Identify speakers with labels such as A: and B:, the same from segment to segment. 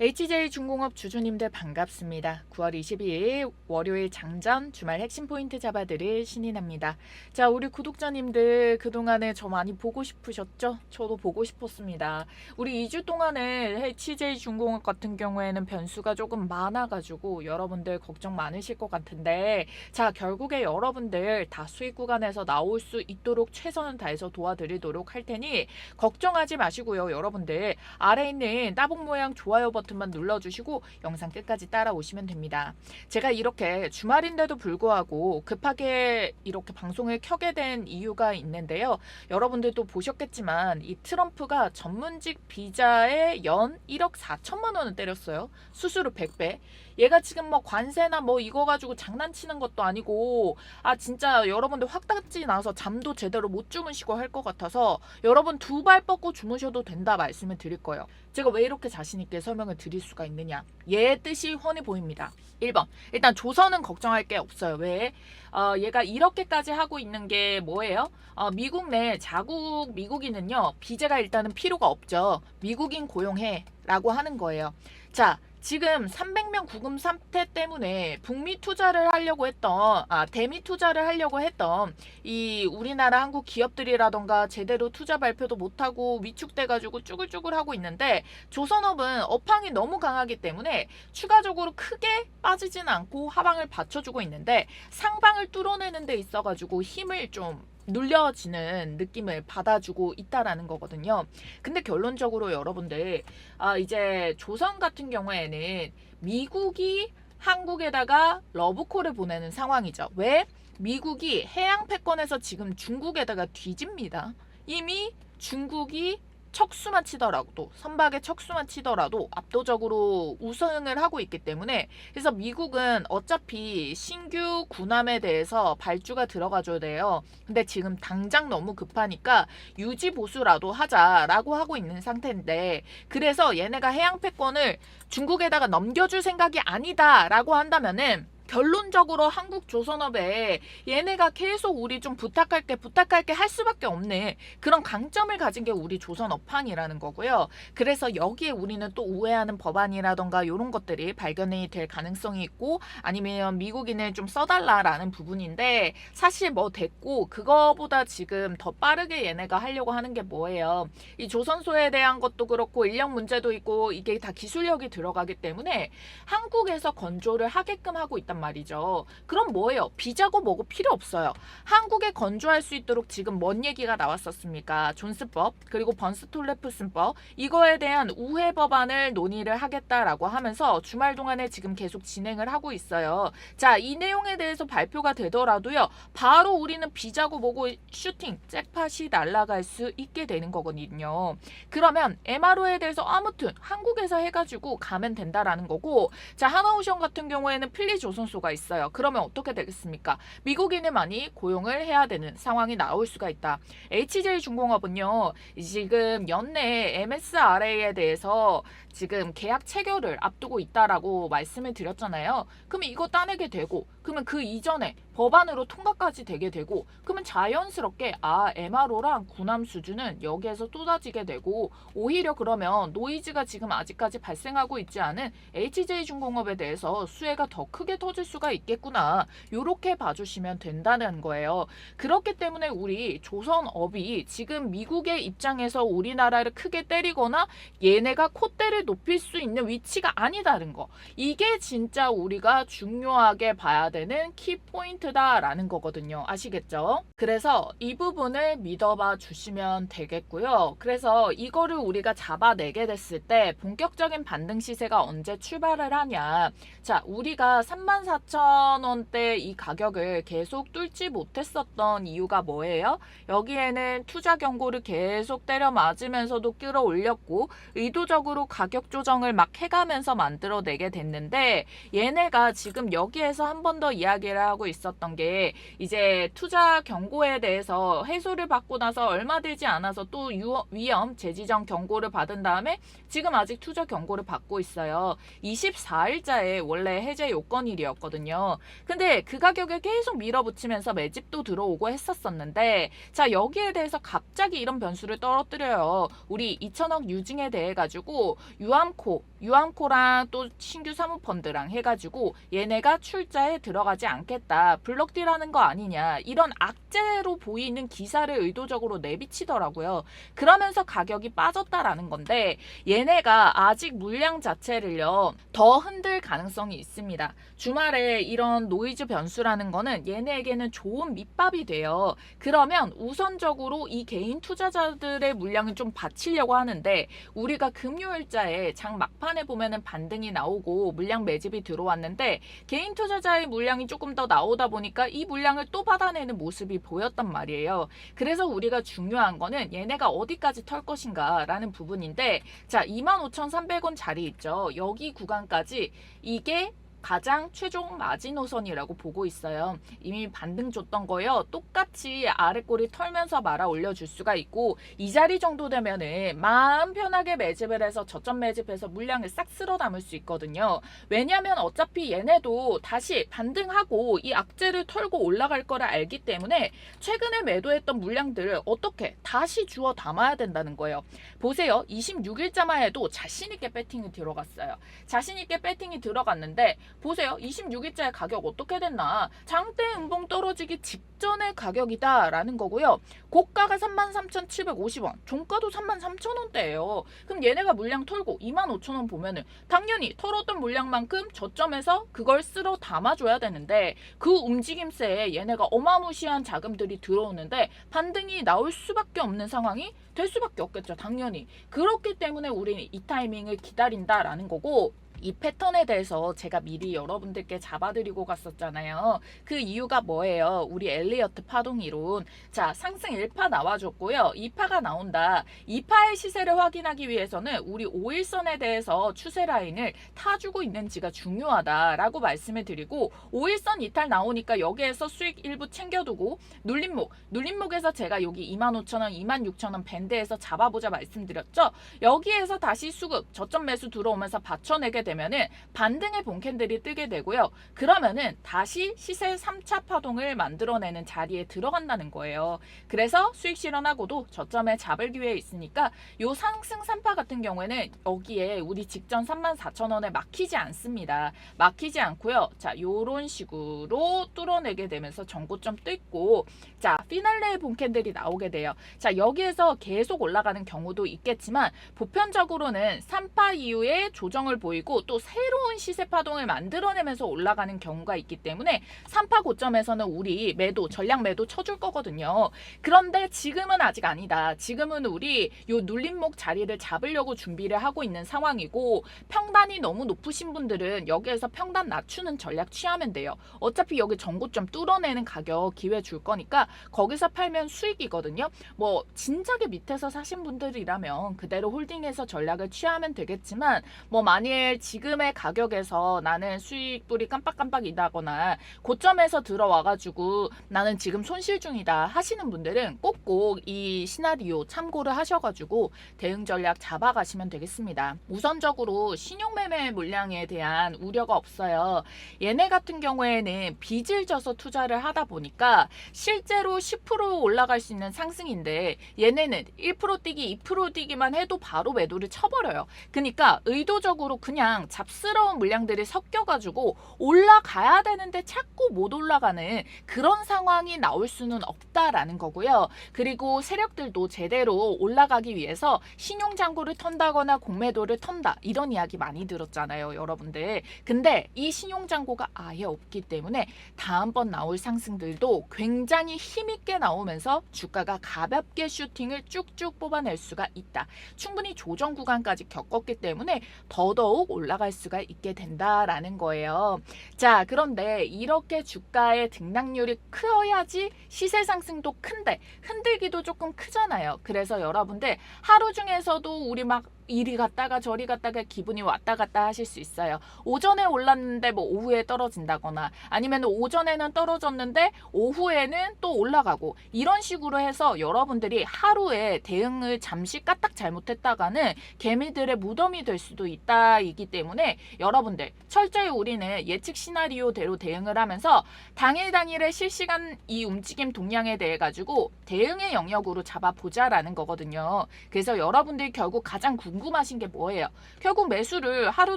A: HJ 중공업 주주님들 반갑습니다. 9월 22일 월요일 장전 주말 핵심 포인트 잡아드릴 신인합니다. 자, 우리 구독자님들 그동안에 저 많이 보고 싶으셨죠? 저도 보고 싶었습니다. 우리 2주 동안에 HJ 중공업 같은 경우에는 변수가 조금 많아가지고 여러분들 걱정 많으실 것 같은데 자, 결국에 여러분들 다 수익 구간에서 나올 수 있도록 최선을 다해서 도와드리도록 할 테니 걱정하지 마시고요. 여러분들 아래 있는 따봉 모양 좋아요 버튼 만 눌러주시고 영상 끝까지 따라오시면 됩니다. 제가 이렇게 주말인데도 불구하고 급하게 이렇게 방송을 켜게 된 이유가 있는데요. 여러분들도 보셨겠지만 이 트럼프가 전문직 비자에 연 1억 4천만 원을 때렸어요. 수수료 100배. 얘가 지금 뭐 관세나 뭐 이거 가지고 장난치는 것도 아니고 아 진짜 여러분들 확답지 나서 잠도 제대로 못 주무시고 할 것 같아서 여러분 두 발 뻗고 주무셔도 된다 말씀을 드릴 거예요. 제가 왜 이렇게 자신 있게 설명을 드릴 수가 있느냐? 얘의 뜻이 훤히 보입니다. 1번. 일단 조선은 걱정할 게 없어요. 왜? 어, 얘가 이렇게까지 하고 있는 게 뭐예요? 어, 미국 내 자국 미국인은요. 비자가 일단은 필요가 없죠. 미국인 고용해 라고 하는 거예요. 자, 지금 300명 구금 사태 때문에 북미 투자를 하려고 했던 아 대미 투자를 하려고 했던 이 우리나라 한국 기업들이라던가 제대로 투자 발표도 못하고 위축돼 가지고 쭈글쭈글 하고 있는데 조선업은 업황이 너무 강하기 때문에 추가적으로 크게 빠지진 않고 하방을 받쳐주고 있는데 상방을 뚫어내는 데 있어 가지고 힘을 좀 눌려지는 느낌을 받아주고 있다라는 거거든요. 근데 결론적으로 여러분들 아 이제 조선 같은 경우에는 미국이 한국에다가 러브콜을 보내는 상황이죠. 왜? 미국이 해양 패권에서 지금 중국에다가 뒤집니다. 이미 중국이 척수만 치더라도 선박에 척수만 치더라도 압도적으로 우승을 하고 있기 때문에 그래서 미국은 어차피 신규 군함에 대해서 발주가 들어가줘야 돼요. 근데 지금 당장 너무 급하니까 유지 보수라도 하자라고 하고 있는 상태인데 그래서 얘네가 해양 패권을 중국에다가 넘겨줄 생각이 아니다라고 한다면은 결론적으로 한국 조선업에 얘네가 계속 우리 좀 부탁할게 부탁할게 할 수밖에 없네 그런 강점을 가진 게 우리 조선업황이라는 거고요. 그래서 여기에 우리는 또 우회하는 법안이라던가 이런 것들이 발견이 될 가능성이 있고 아니면 미국인을 좀 써달라라는 부분인데 사실 뭐 됐고 그거보다 지금 더 빠르게 얘네가 하려고 하는 게 뭐예요? 이 조선소에 대한 것도 그렇고 인력 문제도 있고 이게 다 기술력이 들어가기 때문에 한국에서 건조를 하게끔 하고 있단 말이죠. 그럼 뭐예요? 비자고 뭐고 필요 없어요. 한국에 건조할 수 있도록 지금 뭔 얘기가 나왔었습니까? 존스법 그리고 번스톨레프슨법 이거에 대한 우회 법안을 논의를 하겠다라고 하면서 주말 동안에 지금 계속 진행을 하고 있어요. 자, 이 내용에 대해서 발표가 되더라도요. 바로 우리는 비자고 뭐고 슈팅 잭팟이 날아갈 수 있게 되는 거거든요. 그러면 MRO에 대해서 아무튼 한국에서 해가지고 가면 된다라는 거고 자 하나오션 같은 경우에는 필리 조선 소가 있어요. 그러면 어떻게 되겠습니까? 미국인을 많이 고용을 해야 되는 상황이 나올 수가 있다. HJ 중공업은요 지금 연내 MSRA에 대해서 지금 계약 체결을 앞두고 있다라고 말씀을 드렸잖아요. 그러면 이거 따내게 되고 그러면 그 이전에 법안으로 통과까지 되게 되고 그러면 자연스럽게 아 MRO랑 군함 수준은 여기에서 쏟아지게 되고 오히려 그러면 노이즈가 지금 아직까지 발생하고 있지 않은 HJ 중공업에 대해서 수혜가 더 크게 터질 수가 있겠구나 요렇게 봐주시면 된다는 거예요. 그렇기 때문에 우리 조선업이 지금 미국의 입장에서 우리나라를 크게 때리거나 얘네가 콧대를 높일 수 있는 위치가 아니다는 거 이게 진짜 우리가 중요하게 봐야 되는 키 포인트다라는 거거든요. 아시겠죠? 그래서 이 부분을 믿어봐 주시면 되겠고요. 그래서 이거를 우리가 잡아내게 됐을 때 본격적인 반등 시세가 언제 출발을 하냐. 자, 우리가 34,000원대 이 가격을 계속 뚫지 못했었던 이유가 뭐예요? 여기에는 투자 경고를 계속 때려 맞으면서도 끌어올렸고 의도적으로 가격 조정을 막 해가면서 만들어내게 됐는데 얘네가 지금 여기에서 한 번 더 이야기를 하고 있었던 게 이제 투자 경고에 대해서 해소를 받고 나서 얼마 되지 않아서 또 유- 위험 재지정 경고를 받은 다음에 지금 아직 투자 경고를 받고 있어요. 24일자에 원래 해제 요건일이었거든요. 근데 그 가격을 계속 밀어붙이면서 매집도 들어오고 했었었는데 자 여기에 대해서 갑자기 이런 변수를 떨어뜨려요. 우리 2천억 유증에 대해 가지고 유암코, 유암코랑 또 신규 사모펀드랑 해가지고 얘네가 출자에 들어가지 않겠다. 블록딜하는 거 아니냐. 이런 악재로 보이는 기사를 의도적으로 내비치더라고요. 그러면서 가격이 빠졌다라는 건데 얘네가 아직 물량 자체를요 더 흔들 가능성이 있습니다. 주말에 이런 노이즈 변수라는 거는 얘네에게는 좋은 밑밥이 돼요. 그러면 우선적으로 이 개인 투자자들의 물량을 좀 받치려고 하는데 우리가 금요일자에 장 막판에 보면은 반등이 나오고 물량 매집이 들어왔는데 개인 투자자의 물량이 조금 더 나오다 보니까 이 물량을 또 받아내는 모습이 보였단 말이에요. 그래서 우리가 중요한 거는 얘네가 어디까지 털 것인가 라는 부분인데 자 25,300원 자리 있죠. 여기 구간까지 이게 가장 최종 마지노선이라고 보고 있어요. 이미 반등 줬던 거요. 똑같이 아래 꼬리 털면서 말아 올려줄 수가 있고 이 자리 정도 되면은 마음 편하게 매집을 해서 저점 매집해서 물량을 싹 쓸어 담을 수 있거든요. 왜냐하면 어차피 얘네도 다시 반등하고 이 악재를 털고 올라갈 거를 알기 때문에 최근에 매도했던 물량들을 어떻게 다시 주워 담아야 된다는 거예요. 보세요. 26일자만 해도 자신 있게 배팅이 들어갔어요. 자신 있게 배팅이 들어갔는데 보세요. 26일자의 가격 어떻게 됐나? 장대 음봉 떨어지기 직전의 가격이다라는 거고요. 고가가 33,750원, 종가도 33,000원대예요. 그럼 얘네가 물량 털고 25,000원 보면은 당연히 털었던 물량만큼 저점에서 그걸 쓸어 담아줘야 되는데 그 움직임새에 얘네가 어마무시한 자금들이 들어오는데 반등이 나올 수밖에 없는 상황이 될 수밖에 없겠죠. 당연히. 그렇기 때문에 우리는 이 타이밍을 기다린다라는 거고 이 패턴에 대해서 제가 미리 여러분들께 잡아드리고 갔었잖아요. 그 이유가 뭐예요? 우리 엘리어트 파동 이론. 자, 상승 1파 나와줬고요. 2파가 나온다. 2파의 시세를 확인하기 위해서는 우리 5일선에 대해서 추세 라인을 타주고 있는지가 중요하다라고 말씀을 드리고 5일선 이탈 나오니까 여기에서 수익 일부 챙겨두고 눌림목, 눌림목에서 제가 여기 25,000원, 26,000원 밴드에서 잡아보자 말씀드렸죠. 여기에서 다시 수급, 저점 매수 들어오면서 받쳐내게 되면 은 반등의 본캔들이 뜨게 되고요. 그러면은 다시 시세 3차 파동을 만들어내는 자리에 들어간다는 거예요. 그래서 수익 실현하고도 저점에 잡을 기회 있으니까 요 상승 3파 같은 경우에는 여기에 우리 직전 34,000원에 막히지 않습니다. 막히지 않고요. 자, 요런 식으로 뚫어내게 되면서 전고점 뜯고 자, 피날레의 본캔들이 나오게 돼요. 자, 여기에서 계속 올라가는 경우도 있겠지만 보편적으로는 3파 이후에 조정을 보이고 또 새로운 시세 파동을 만들어내면서 올라가는 경우가 있기 때문에 3파 고점에서는 우리 매도, 전량 매도 쳐줄 거거든요. 그런데 지금은 아직 아니다. 지금은 우리 요 눌림목 자리를 잡으려고 준비를 하고 있는 상황이고 평단이 너무 높으신 분들은 여기에서 평단 낮추는 전략 취하면 돼요. 어차피 여기 전고점 뚫어내는 가격 기회 줄 거니까 거기서 팔면 수익이거든요. 뭐 진작에 밑에서 사신 분들이라면 그대로 홀딩해서 전략을 취하면 되겠지만 뭐 만일 지 금의 가격에서 나는 수익불이 깜빡깜빡이다거나 고점에서 들어와가지고 나는 지금 손실 중이다 하시는 분들은 꼭꼭 이 시나리오 참고를 하셔가지고 대응 전략 잡아가시면 되겠습니다. 우선적으로 신용매매 물량에 대한 우려가 없어요. 얘네 같은 경우에는 빚을 져서 투자를 하다 보니까 실제로 10% 올라갈 수 있는 상승인데 얘네는 1% 뛰기, 2% 뛰기만 해도 바로 매도를 쳐버려요. 그러니까 의도적으로 그냥 잡스러운 물량들이 섞여가지고 올라가야 되는데 자꾸 못 올라가는 그런 상황이 나올 수는 없다라는 거고요. 그리고 세력들도 제대로 올라가기 위해서 신용장고를 턴다거나 공매도를 턴다 이런 이야기 많이 들었잖아요, 여러분들. 근데 이 신용장고가 아예 없기 때문에 다음번 나올 상승들도 굉장히 힘있게 나오면서 주가가 가볍게 슈팅을 쭉쭉 뽑아낼 수가 있다. 충분히 조정 구간까지 겪었기 때문에 더더욱 올라 갈 수가 있게 된다라는 거예요. 자, 그런데 이렇게 주가의 등락률이 커야지 시세 상승도 큰데 흔들기도 조금 크잖아요. 그래서 여러분들 하루 중에서도 우리 막 이리 갔다가 저리 갔다가 기분이 왔다 갔다 하실 수 있어요. 오전에 올랐는데 뭐 오후에 떨어진다거나 아니면 오전에는 떨어졌는데 오후에는 또 올라가고 이런 식으로 해서 여러분들이 하루에 대응을 잠시 까딱 잘못했다가는 개미들의 무덤이 될 수도 있다이기 때문에 여러분들 철저히 우리는 예측 시나리오대로 대응을 하면서 당일 당일의 실시간 이 움직임 동향에 대해 가지고 대응의 영역으로 잡아보자라는 거거든요. 그래서 여러분들이 결국 가장 궁금하신 게 뭐예요? 결국 매수를 하루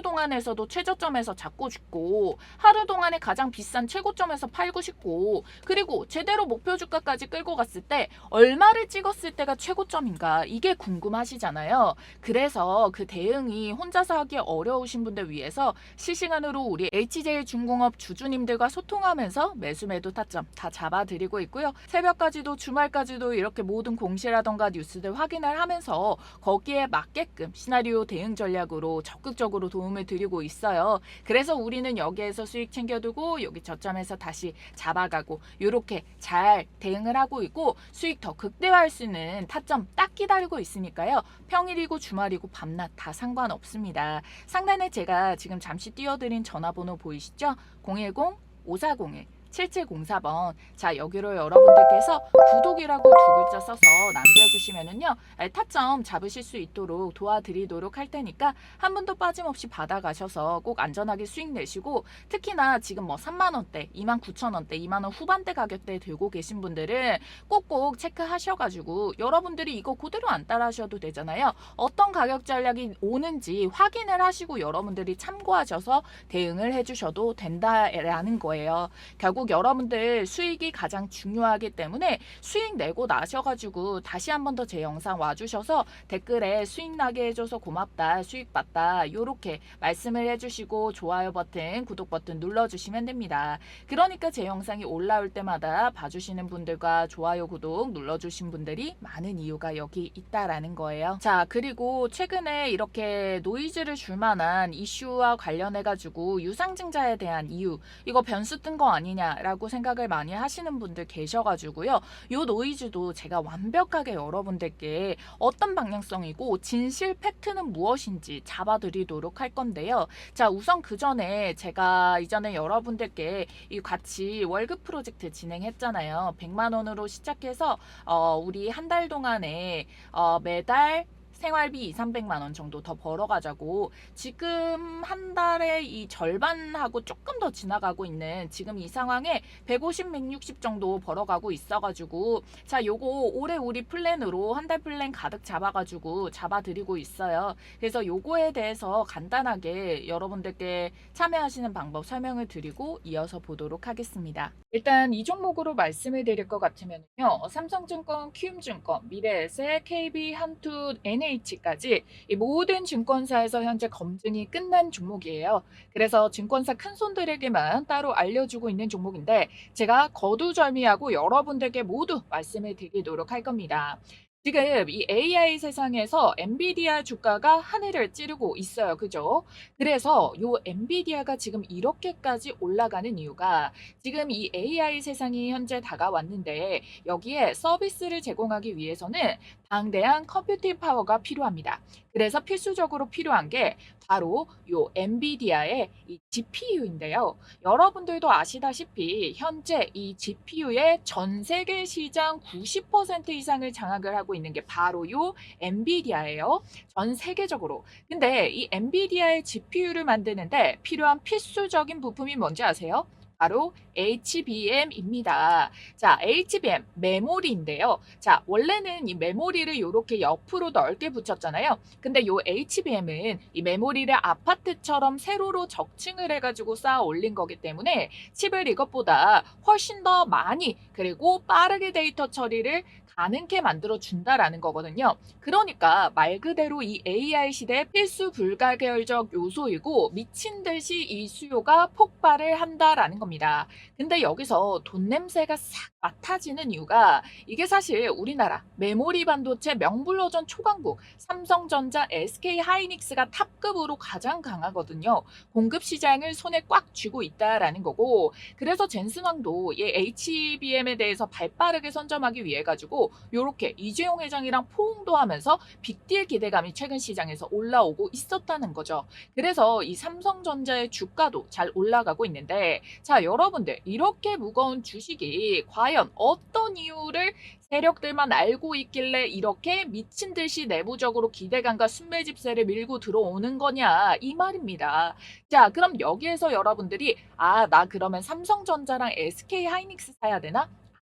A: 동안에서도 최저점에서 잡고 싶고 하루 동안에 가장 비싼 최고점에서 팔고 싶고 그리고 제대로 목표 주가까지 끌고 갔을 때 얼마를 찍었을 때가 최고점인가 이게 궁금하시잖아요. 그래서 그 대응이 혼자서 하기 어려우신 분들 위해서 실시간으로 우리 HJ 중공업 주주님들과 소통하면서 매수 매도 타점 다 잡아드리고 있고요. 새벽까지도 주말까지도 이렇게 모든 공시라던가 뉴스들 확인을 하면서 거기에 맞게끔 시나리오 대응 전략으로 적극적으로 도움을 드리고 있어요. 그래서 우리는 여기에서 수익 챙겨두고 여기 저점에서 다시 잡아가고 이렇게 잘 대응을 하고 있고 수익 더 극대화할 수 있는 타점 딱 기다리고 있으니까요. 평일이고 주말이고 밤낮 다 상관없습니다. 상단에 제가 지금 잠시 띄워드린 전화번호 보이시죠? 010-5401 7704번. 자, 여기로 여러분들께서 구독이라고 두 글자 써서 남겨주시면은요, 아, 타점 잡으실 수 있도록 도와드리도록 할 테니까 한 분도 빠짐없이 받아가셔서 꼭 안전하게 수익 내시고, 특히나 지금 뭐 3만원대, 2만 9천원대, 2만원 후반대 가격대에 들고 계신 분들은 꼭꼭 체크하셔가지고, 여러분들이 이거 그대로 안 따라 하셔도 되잖아요. 어떤 가격 전략이 오는지 확인을 하시고 여러분들이 참고하셔서 대응을 해주셔도 된다라는 거예요. 결국 여러분들 수익이 가장 중요하기 때문에 수익 내고 나셔가지고 다시 한 번 더 제 영상 와주셔서 댓글에 수익 나게 해줘서 고맙다 수익 봤다 요렇게 말씀을 해주시고 좋아요 버튼 구독 버튼 눌러주시면 됩니다. 그러니까 제 영상이 올라올 때마다 봐주시는 분들과 좋아요 구독 눌러주신 분들이 많은 이유가 여기 있다라는 거예요. 자 그리고 최근에 이렇게 노이즈를 줄 만한 이슈와 관련해 가지고 유상증자에 대한 이유. 이거 변수 뜬 거 아니냐 라고 생각을 많이 하시는 분들 계셔가지고요. 요 노이즈도 제가 완벽하게 여러분들께 어떤 방향성이고 진실 팩트는 무엇인지 잡아드리도록 할 건데요. 자 우선 그 전에 제가 이전에 여러분들께 이 같이 월급 프로젝트 진행했잖아요. 100만 원으로 시작해서 어, 우리 한 달 동안에 어, 매달 생활비 2, 300만 원 정도 더 벌어가자고 지금 한 달에 이 절반하고 조금 더 지나가고 있는 지금 이 상황에 150, 160 정도 벌어가고 있어가지고 자 요거 올해 우리 플랜으로 한 달 플랜 가득 잡아가지고 잡아드리고 있어요. 그래서 요거에 대해서 간단하게 여러분들께 참여하시는 방법 설명을 드리고 이어서 보도록 하겠습니다. 일단 이 종목으로 말씀을 드릴 것 같으면요. 삼성증권, 키움증권, 미래에셋, KB, 한투, NH 까지 이 모든 증권사에서 현재 검증이 끝난 종목이에요. 그래서 증권사 큰 손들에게만 따로 알려주고 있는 종목인데 제가 거두절미하고 여러분들께 모두 말씀을 드리도록 할 겁니다. 지금 이 AI 세상에서 엔비디아 주가가 하늘을 찌르고 있어요. 그죠? 그래서 요 엔비디아가 지금 이렇게까지 올라가는 이유가 지금 이 AI 세상이 현재 다가왔는데 여기에 서비스를 제공하기 위해서는 방대한 컴퓨팅 파워가 필요합니다. 그래서 필수적으로 필요한 게 바로 요 엔비디아의 이 GPU인데요. 여러분들도 아시다시피 현재 이 GPU의 전 세계 시장 90% 이상을 장악을 하고 있는 게 바로 요 엔비디아예요. 전 세계적으로. 근데 이 엔비디아의 GPU를 만드는데 필요한 필수적인 부품이 뭔지 아세요? 바로 HBM입니다. 자, HBM 메모리인데요. 자, 원래는 이 메모리를 이렇게 옆으로 넓게 붙였잖아요. 근데 요 HBM은 이 메모리를 아파트처럼 세로로 적층을 해가지고 쌓아 올린 거기 때문에 칩을 이것보다 훨씬 더 많이 그리고 빠르게 데이터 처리를 가능케 만들어 준다라는 거거든요. 그러니까 말 그대로 이 AI 시대 필수 불가결적 요소이고 미친 듯이 이 수요가 폭발을 한다라는 겁니다. 근데 여기서 돈 냄새가 싹 맡아지는 이유가 이게 사실 우리나라 메모리 반도체 명불허전 초강국 삼성전자, SK 하이닉스가 탑급으로 가장 강하거든요. 공급 시장을 손에 꽉 쥐고 있다라는 거고 그래서 젠슨 왕도 이 HBM에 대해서 발빠르게 선점하기 위해 가지고 요렇게 이재용 회장이랑 포옹도 하면서 빅딜 기대감이 최근 시장에서 올라오고 있었다는 거죠. 그래서 이 삼성전자의 주가도 잘 올라가고 있는데 자 여러분들 이렇게 무거운 주식이 과연 어떤 이유를 세력들만 알고 있길래 이렇게 미친 듯이 내부적으로 기대감과 순매집세를 밀고 들어오는 거냐 이 말입니다. 자 그럼 여기에서 여러분들이 아 나 그러면 삼성전자랑 SK 하이닉스 사야 되나?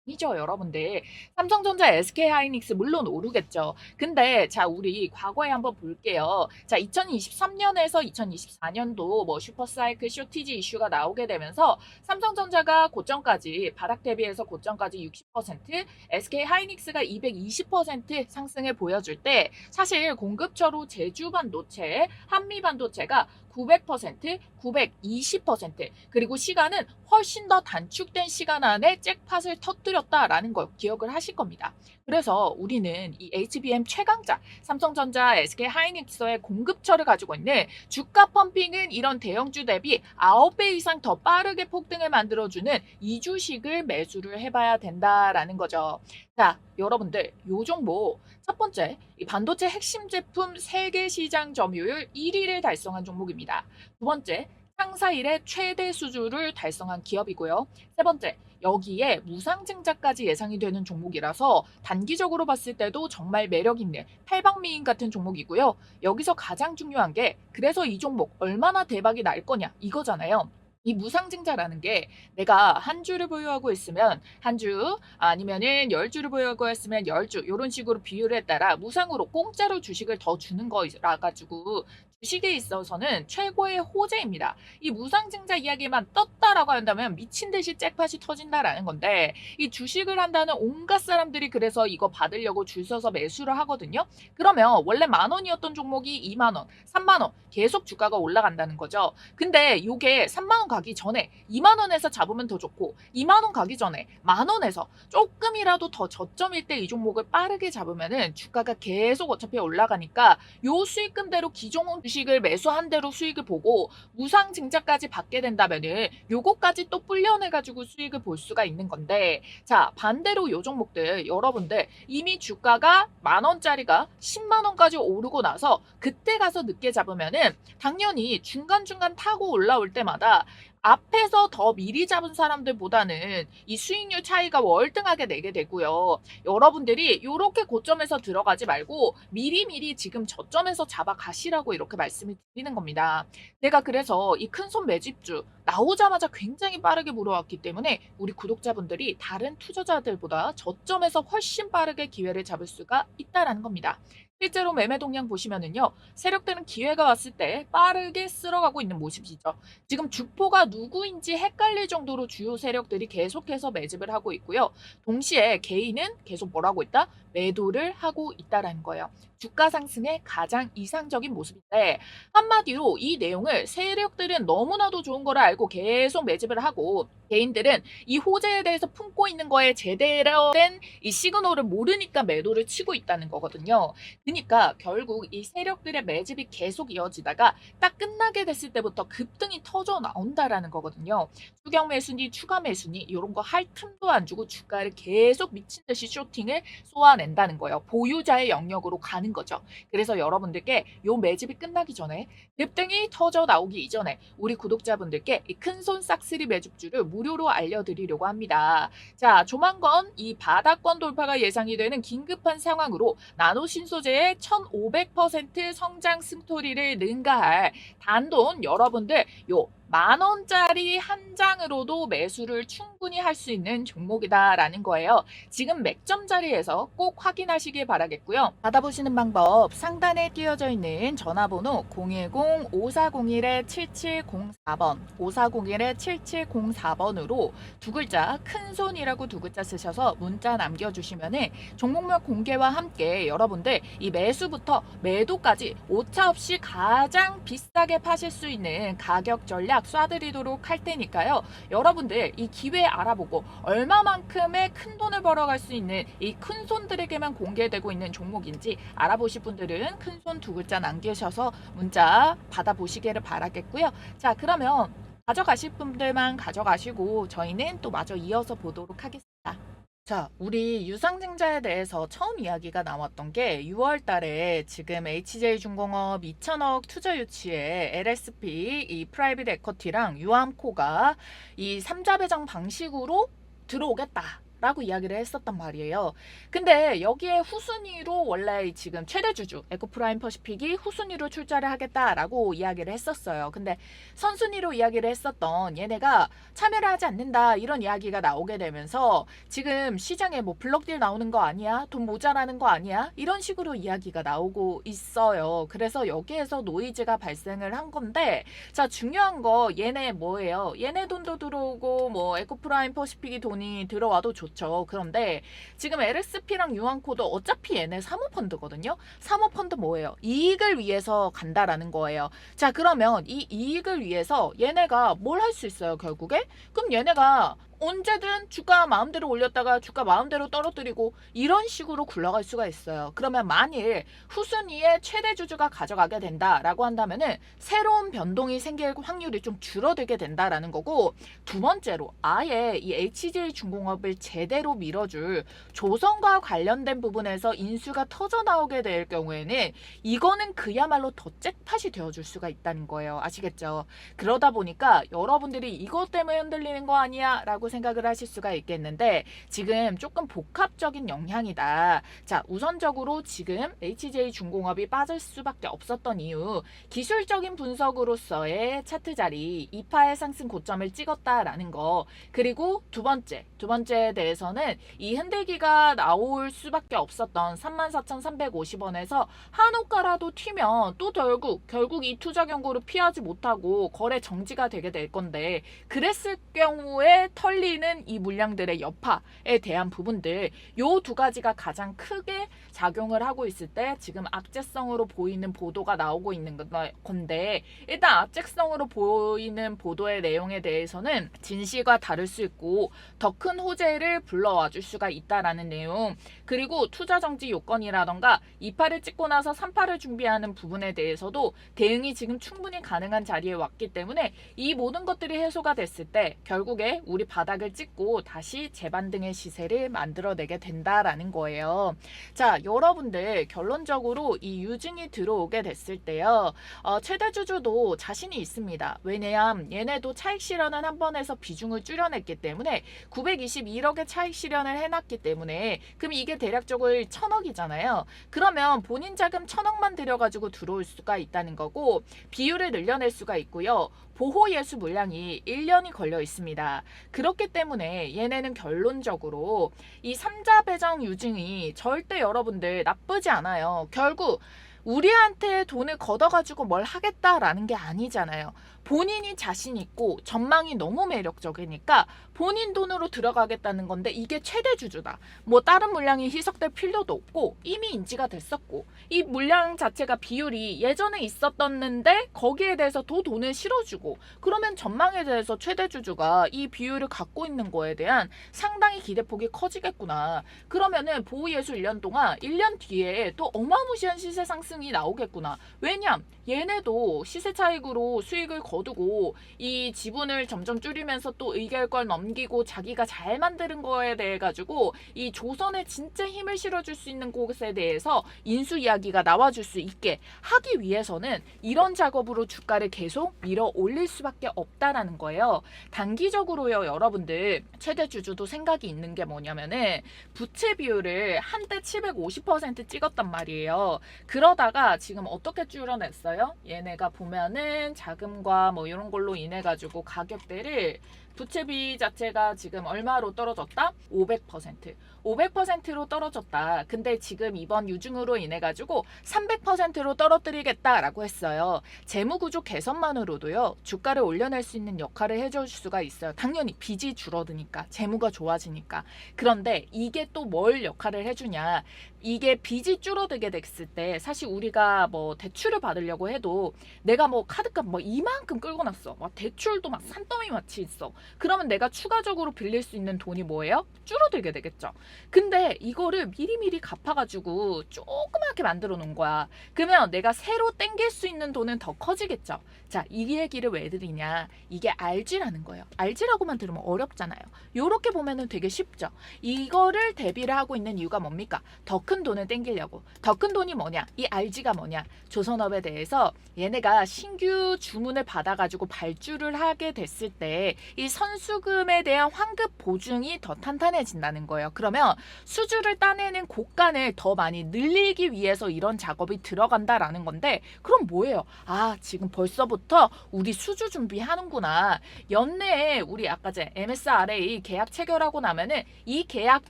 A: 아니죠 여러분들 삼성전자 SK 하이닉스 물론 오르겠죠. 근데 자 우리 과거에 한번 볼게요. 자 2023년에서 2024년도 뭐 슈퍼사이클 쇼티지 이슈가 나오게 되면서 삼성전자가 고점까지 바닥 대비해서 고점까지 60% SK 하이닉스가 220% 상승을 보여줄 때 사실 공급처로 제주 반도체 한미 반도체가 900%, 920% 그리고 시간은 훨씬 더 단축된 시간 안에 잭팟을 터뜨렸다라는 걸 기억을 하실 겁니다. 그래서 우리는 이 HBM 최강자 삼성전자, SK 하이닉스의 공급처를 가지고 있는 주가 펌핑은 이런 대형주 대비 9배 이상 더 빠르게 폭등을 만들어주는 이 주식을 매수를 해봐야 된다라는 거죠. 자, 여러분들 요 종목 첫 번째 이 반도체 핵심 제품 세계 시장 점유율 1위를 달성한 종목입니다. 두 번째 상사 일의 최대 수주를 달성한 기업이고요. 세 번째, 여기에 무상증자까지 예상이 되는 종목이라서 단기적으로 봤을 때도 정말 매력 있는 팔방미인 같은 종목이고요. 여기서 가장 중요한 게 그래서 이 종목 얼마나 대박이 날 거냐 이거잖아요. 이 무상증자라는 게 내가 한 주를 보유하고 있으면 한 주 아니면은 열 주를 보유하고 있으면 열 주 이런 식으로 비율에 따라 무상으로 공짜로 주식을 더 주는 거라 가지고 주 식에 있어서는 최고의 호재입니다. 이 무상증자 이야기만 떴다라고 한다면 미친 듯이 잭팟이 터진다라는 건데 이 주식을 한다는 온갖 사람들이 그래서 이거 받으려고 줄 서서 매수를 하거든요. 그러면 원래 만 원이었던 종목이 2만 원, 3만 원 계속 주가가 올라간다는 거죠. 근데 이게 3만 원 가기 전에 2만 원에서 잡으면 더 좋고 2만 원 가기 전에 만 원에서 조금이라도 더 저점일 때 이 종목을 빠르게 잡으면은 주가가 계속 어차피 올라가니까 요 수익금대로 기존 주식 을 매수한 대로 수익을 보고 무상 증자까지 받게 된다면은 요거까지 또 불려내 가지고 수익을 볼 수가 있는 건데 자 반대로 요 종목들 여러분들 이미 주가가 만 원짜리가 10만 원까지 오르고 나서 그때 가서 늦게 잡으면은 당연히 중간중간 타고 올라올 때마다 앞에서 더 미리 잡은 사람들보다는 이 수익률 차이가 월등하게 내게 되고요. 여러분들이 이렇게 고점에서 들어가지 말고 미리미리 지금 저점에서 잡아 가시라고 이렇게 말씀을 드리는 겁니다. 내가 그래서 이 큰 손 매집주 나오자마자 굉장히 빠르게 물어왔기 때문에 우리 구독자분들이 다른 투자자들보다 저점에서 훨씬 빠르게 기회를 잡을 수가 있다라는 겁니다. 실제로 매매 동향 보시면은요, 세력들은 기회가 왔을 때 빠르게 쓸어가고 있는 모습이죠. 지금 주포가 누구인지 헷갈릴 정도로 주요 세력들이 계속해서 매집을 하고 있고요. 동시에 개인은 계속 뭐라고 있다? 매도를 하고 있다라는 거예요. 주가 상승의 가장 이상적인 모습인데 한마디로 이 내용을 세력들은 너무나도 좋은 거를 알고 계속 매집을 하고 개인들은 이 호재에 대해서 품고 있는 거에 제대로 된 이 시그널을 모르니까 매도를 치고 있다는 거거든요. 그러니까 결국 이 세력들의 매집이 계속 이어지다가 딱 끝나게 됐을 때부터 급등이 터져 나온다라는 거거든요. 추경 매수니 추가 매수니 이런 거 할 틈도 안 주고 주가를 계속 미친 듯이 쇼팅을 쏘아낸다는 거예요. 보유자의 영역으로 가는 거죠. 그래서 여러분들께 요 매집이 끝나기 전에 급등이 터져 나오기 이전에 우리 구독자분들께 이 큰손 싹쓸이 매집주를 무료로 알려드리려고 합니다. 자, 조만간 이 바닥권 돌파가 예상이 되는 긴급한 상황으로 나노 신소재의 1500% 성장 승토리를 능가할 단돈 여러분들 요만 원짜리 한 장으로도 매수를 충분히 할 수 있는 종목이다라는 거예요. 지금 맥점 자리에서 꼭 확인하시길 바라겠고요. 받아보시는 방법 상단에 띄어져 있는 전화번호 010-5401-7704번 5401-7704번으로 두 글자 큰 손이라고 두 글자 쓰셔서 문자 남겨주시면은 종목명 공개와 함께 여러분들 이 매수부터 매도까지 오차 없이 가장 비싸게 파실 수 있는 가격 전략 쏴드리도록 할 테니까요. 여러분들 이 기회 알아보고 얼마만큼의 큰 돈을 벌어갈 수 있는 이 큰 손들에게만 공개되고 있는 종목인지 알아보실 분들은 큰 손 두 글자 남기셔서 문자 받아보시기를 바라겠고요. 자 그러면 가져가실 분들만 가져가시고 저희는 또 마저 이어서 보도록 하겠습니다. 자, 우리 유상증자에 대해서 처음 이야기가 나왔던 게 6월 달에 지금 HJ중공업 2천억 투자 유치에 LSP, 이 프라이빗 에쿼티랑 유암코가 이 삼자 배정 방식으로 들어오겠다. 라고 이야기를 했었단 말이에요. 근데 여기에 후순위로 원래 지금 최대 주주 에코프라임 퍼시픽이 후순위로 출자를 하겠다라고 이야기를 했었어요. 근데 선순위로 이야기를 했었던 얘네가 참여를 하지 않는다 이런 이야기가 나오게 되면서 지금 시장에 뭐 블럭딜 나오는 거 아니야? 돈 모자라는 거 아니야? 이런 식으로 이야기가 나오고 있어요. 그래서 여기에서 노이즈가 발생을 한 건데 자 중요한 거 얘네 뭐예요? 얘네 돈도 들어오고 뭐 에코프라임 퍼시픽이 돈이 들어와도 좋 죠. 그런데 지금 LSP랑 유한코도 어차피 얘네 사모펀드거든요. 사모펀드 뭐예요? 이익을 위해서 간다라는 거예요. 자 그러면 이 이익을 위해서 얘네가 뭘 할 수 있어요 결국에? 그럼 얘네가 언제든 주가 마음대로 올렸다가 주가 마음대로 떨어뜨리고 이런 식으로 굴러갈 수가 있어요. 그러면 만일 후순위에 최대 주주가 가져가게 된다라고 한다면은 새로운 변동이 생길 확률이 좀 줄어들게 된다라는 거고 두 번째로 아예 이 HJ 중공업을 제대로 밀어줄 조선과 관련된 부분에서 인수가 터져 나오게 될 경우에는 이거는 그야말로 더 잭팟이 되어줄 수가 있다는 거예요. 아시겠죠? 그러다 보니까 여러분들이 이것 때문에 흔들리는 거 아니야? 라고 생각을 하실 수가 있겠는데 지금 조금 복합적인 영향이다. 자, 우선적으로 지금 HJ 중공업이 빠질 수밖에 없었던 이유 기술적인 분석으로서의 차트 자리 2파의 상승 고점을 찍었다라는 거 그리고 두 번째 두 번째에 대해서는 이 흔들기가 나올 수밖에 없었던 34,350원에서 한호가라도 튀면 또 결국 결국 이 투자 경고를 피하지 못하고 거래 정지가 되게 될 건데 그랬을 경우에 털 리는 이 물량들의 여파에 대한 부분들 요 두 가지가 가장 크게 작용을 하고 있을 때 지금 악재성으로 보이는 보도가 나오고 있는 건데 일단 악재성으로 보이는 보도의 내용에 대해서는 진실과 다를 수 있고 더 큰 호재를 불러와 줄 수가 있다라는 내용 그리고 투자 정지 요건이라던가 2파를 찍고 나서 3파를 준비하는 부분에 대해서도 대응이 지금 충분히 가능한 자리에 왔기 때문에 이 모든 것들이 해소가 됐을 때 결국에 우리 바닥을 찍고 다시 재반등의 시세를 만들어내게 된다라는 거예요. 자, 여러분들 결론적으로 이 유증이 들어오게 됐을 때요. 어, 최대 주주도 자신이 있습니다. 왜냐하면 얘네도 차익 실현은 한 번에서 비중을 줄여냈기 때문에 921억의 차익 실현을 해놨기 때문에 그럼 이게 대략적으로 1000억이잖아요. 그러면 본인 자금 1000억만 들여가지고 들어올 수가 있다는 거고 비율을 늘려낼 수가 있고요. 보호 예수 물량이 1년이 걸려 있습니다. 그렇기 때문에 얘네는 결론적으로 이 삼자 배정 유증이 절대 여러분들 나쁘지 않아요. 결국 우리한테 돈을 걷어가지고 뭘 하겠다라는 게 아니잖아요. 본인이 자신 있고 전망이 너무 매력적이니까 본인 돈으로 들어가겠다는 건데 이게 최대 주주다. 뭐 다른 물량이 희석될 필요도 없고 이미 인지가 됐었고 이 물량 자체가 비율이 예전에 있었었는데 거기에 대해서 더 돈을 실어주고 그러면 전망에 대해서 최대 주주가 이 비율을 갖고 있는 거에 대한 상당히 기대폭이 커지겠구나. 그러면은 보호예수 1년 동안 1년 뒤에 또 어마무시한 시세 상승 이 나오겠구나. 왜냐? 얘네도 시세 차익으로 수익을 거두고 이 지분을 점점 줄이면서 또 의결권 넘기고 자기가 잘 만드는 거에 대해 가지고 이 조선에 진짜 힘을 실어줄 수 있는 곳에 대해서 인수 이야기가 나와줄 수 있게 하기 위해서는 이런 작업으로 주가를 계속 밀어 올릴 수밖에 없다라는 거예요. 단기적으로요, 여러분들 최대 주주도 생각이 있는 게 뭐냐면은 부채 비율을 한때 750% 찍었단 말이에요. 그러다가 지금 어떻게 줄여냈어요? 얘네가 보면은 자금과 뭐 이런 걸로 인해 가지고 가격대를 부채비 자체가 지금 얼마로 떨어졌다? 500%. 500%로 떨어졌다. 근데 지금 이번 유증으로 인해 가지고 300%로 떨어뜨리겠다라고 했어요. 재무 구조 개선만으로도요. 주가를 올려낼 수 있는 역할을 해줄 수가 있어요. 당연히 빚이 줄어드니까 재무가 좋아지니까. 그런데 이게 또 뭘 역할을 해주냐? 이게 빚이 줄어들게 됐을 때 사실 우리가 뭐 대출을 받으려고 해도 내가 뭐 카드값 뭐 이만큼 끌고 났어. 막 대출도 막 산더미 마치 있어. 그러면 내가 추가적으로 빌릴 수 있는 돈이 뭐예요? 줄어들게 되겠죠. 근데 이거를 미리미리 갚아가지고 조그맣게 만들어 놓은 거야. 그러면 내가 새로 땡길 수 있는 돈은 더 커지겠죠. 자, 이 얘기를 왜 드리냐? 이게 알지라는 거예요. 알지라고만 들으면 어렵잖아요. 요렇게 보면은 되게 쉽죠. 이거를 대비를 하고 있는 이유가 뭡니까? 더 큰 돈을 땡기려고. 더 큰 돈이 뭐냐? 이 알지가 뭐냐? 조선업에 대해서 얘네가 신규 주문을 받아가지고 발주를 하게 됐을 때 이 선수금에 대한 환급 보증이 더 탄탄해진다는 거예요. 그러면 수주를 따내는 곡간을 더 많이 늘리기 위해서 이런 작업이 들어간다라는 건데 그럼 뭐예요? 아 지금 벌써부터 우리 수주 준비하는구나. 연내에 우리 아까 제 MSRA 계약 체결하고 나면은 이 계약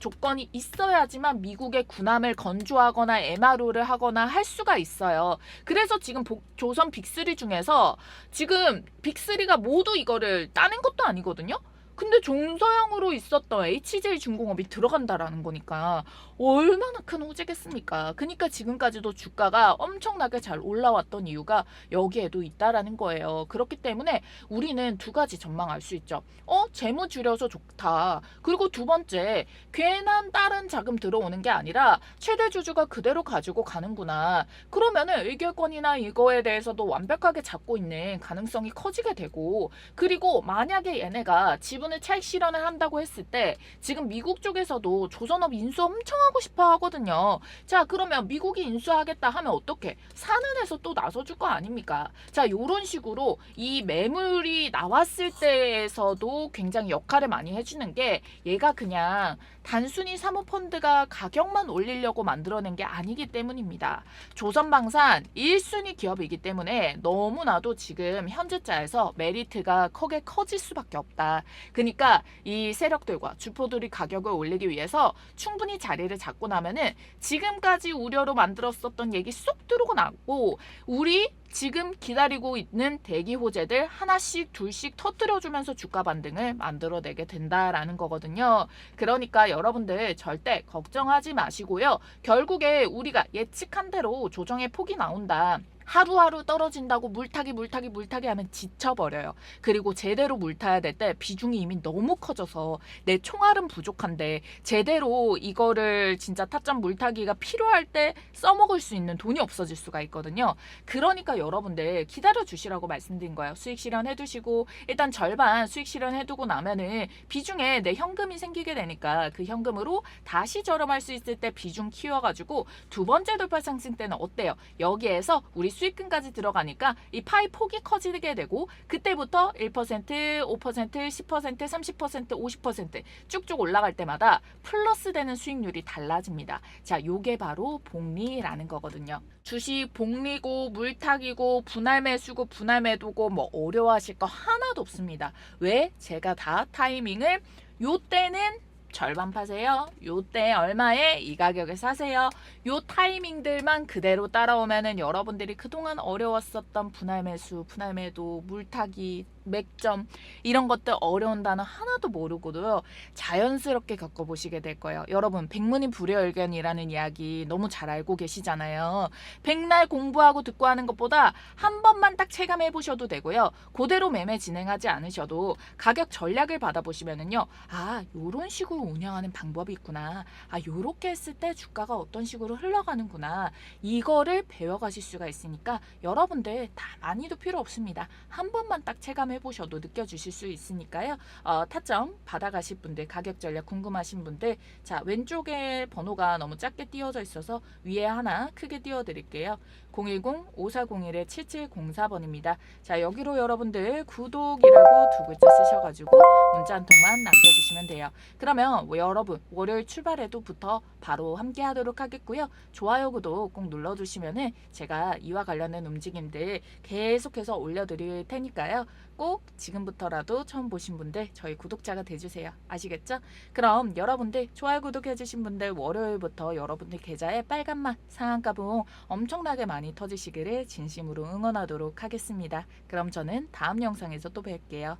A: 조건이 있어야지만 미국의 군함을 건조하거나 MRO를 하거나 할 수가 있어요. 그래서 지금 복- 조선 빅3 중에서 지금 빅3가 모두 이거를 따낸 것도 아니거든요. 근데 종서형으로 있었던 HJ 중공업이 들어간다라는 거니까 얼마나 큰 호재겠습니까? 그러니까 지금까지도 주가가 엄청나게 잘 올라왔던 이유가 여기에도 있다라는 거예요. 그렇기 때문에 우리는 두 가지 전망할 수 있죠. 어, 재무 줄여서 좋다. 그리고 두 번째, 괜한 다른 자금 들어오는 게 아니라 최대 주주가 그대로 가지고 가는구나. 그러면은 의결권이나 이거에 대해서도 완벽하게 잡고 있는 가능성이 커지게 되고 그리고 만약에 얘네가 지분을 차익 실현을 한다고 했을 때 지금 미국 쪽에서도 조선업 인수 엄청 하고 싶어 하거든요. 자, 그러면 미국이 인수하겠다 하면 어떻게? 사는 에서 또 나서줄 거 아닙니까? 자, 요런 식으로 이 매물이 나왔을 때에서도 굉장히 역할을 많이 해주는 게 얘가 그냥 단순히 사모펀드가 가격만 올리려고 만들어낸 게 아니기 때문입니다. 조선방산 1순위 기업이기 때문에 너무나도 지금 현재자에서 메리트가 크게 커질 수밖에 없다. 그러니까 이 세력들과 주포들이 가격을 올리기 위해서 충분히 자리를 잡고 나면은 지금까지 우려로 만들었었던 얘기 쏙 들어오고 나고 우리 지금 기다리고 있는 대기 호재들 하나씩 둘씩 터뜨려주면서 주가 반등을 만들어내게 된다라는 거거든요. 그러니까 여러분들 절대 걱정하지 마시고요. 결국에 우리가 예측한 대로 조정의 폭이 나온다. 하루하루 떨어진다고 물타기 물타기 물타기 하면 지쳐버려요. 그리고 제대로 물타야 될 때 비중이 이미 너무 커져서 내 총알은 부족한데 제대로 이거를 진짜 타점 물타기가 필요할 때 써먹을 수 있는 돈이 없어질 수가 있거든요. 그러니까 여러분들 기다려 주시라고 말씀드린 거예요. 수익 실현 해 두시고 일단 절반 수익 실현 해 두고 나면은 비중에 내 현금이 생기게 되니까 그 현금으로 다시 저렴할 수 있을 때 비중 키워가지고 두 번째 돌파 상승 때는 어때요? 여기에서 우리 수익금까지 들어가니까 이 파이 폭이 커지게 되고 그때부터 1%, 5%, 10%, 30%, 50% 쭉쭉 올라갈 때마다 플러스 되는 수익률이 달라집니다. 자, 요게 바로 복리라는 거거든요. 주식 복리고 물타기고 분할 매수고 분할 매도고 뭐 어려워하실 거 하나도 없습니다. 왜? 제가 다 타이밍을 요 때는 절반 파세요. 요때 얼마에 이 가격에 사세요. 요 타이밍들만 그대로 따라오면은 여러분들이 그동안 어려웠었던 분할 매수, 분할 매도, 물타기, 맥점 이런 것들 어려운 단어 하나도 모르고도요. 자연스럽게 겪어보시게 될 거예요. 여러분 백문이 불여일견이라는 이야기 너무 잘 알고 계시잖아요. 백날 공부하고 듣고 하는 것보다 한 번만 딱 체감해 보셔도 되고요. 그대로 매매 진행하지 않으셔도 가격 전략을 받아보시면은요. 아 요런 식으로 운영하는 방법이 있구나. 아 요렇게 했을 때 주가가 어떤 식으로 흘러가는구나. 이거를 배워가실 수가 있으니까 여러분들 다 많이도 필요 없습니다. 한 번만 딱 체감해 보셔도 느껴주실 수 있으니까요. 어, 타점 받아가실 분들, 가격 전략 궁금하신 분들, 자 왼쪽에 번호가 너무 작게 띄어져 있어서 위에 하나 크게 띄워드릴게요. 010-5401-7704번입니다. 자 여기로 여러분들 구독이라고 두 글자 쓰셔가지고 문자 한 통만 남겨주시면 돼요. 그러면 뭐 여러분 월요일 출발해도부터 바로 함께 하도록 하겠고요. 좋아요 구독 꼭 눌러주시면 은 제가 이와 관련된 움직임들 계속해서 올려드릴 테니까요. 꼭꼭 지금부터라도 처음 보신 분들 저희 구독자가 돼주세요. 아시겠죠? 그럼 여러분들 좋아요 구독해주신 분들 월요일부터 여러분들 계좌에 빨간맛 상한가 부응 엄청나게 많이 터지시기를 진심으로 응원하도록 하겠습니다. 그럼 저는 다음 영상에서 또 뵐게요.